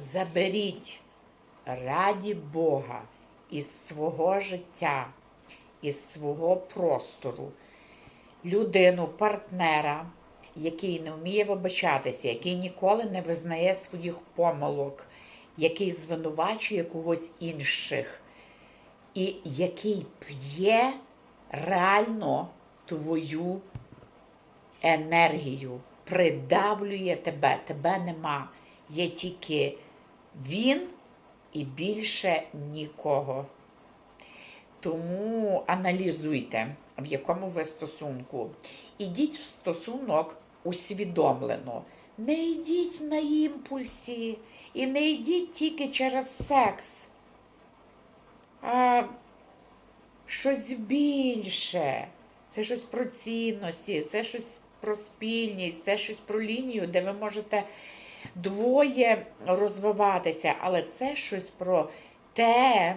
заберіть раді Бога із свого життя, із свого простору людину, партнера, який не вміє вибачатися, який ніколи не визнає своїх помилок, який звинувачує когось інших, і який п'є реально твою енергію, придавлює тебе, тебе нема. Є тільки він і більше нікого. Тому аналізуйте, в якому ви стосунку. Ідіть в стосунок усвідомлено. Не йдіть на імпульсі і не йдіть тільки через секс. А щось більше. Це щось про цінності, це щось про спільність, це щось про лінію, де ви можете двоє розвиватися, але це щось про те,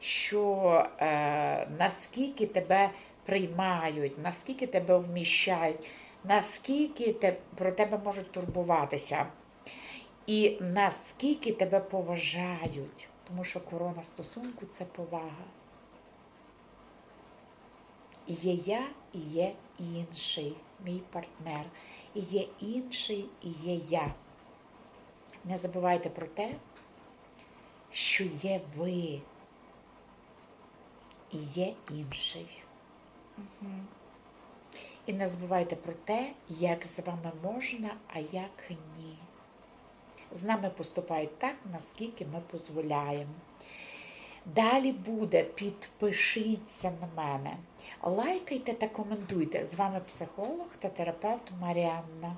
що е, наскільки тебе приймають, наскільки тебе вміщають, наскільки те, про тебе можуть турбуватися, і наскільки тебе поважають. Тому що корона стосунку це повага. І є я, і є інший, мій партнер. І є інший, і є я. Не забувайте про те, що є ви і є інший. Угу. І не забувайте про те, як з вами можна, а як ні. З нами поступають так, наскільки ми дозволяємо. Далі буде, підпишіться на мене, лайкайте та коментуйте. З вами психолог та терапевт Маріанна.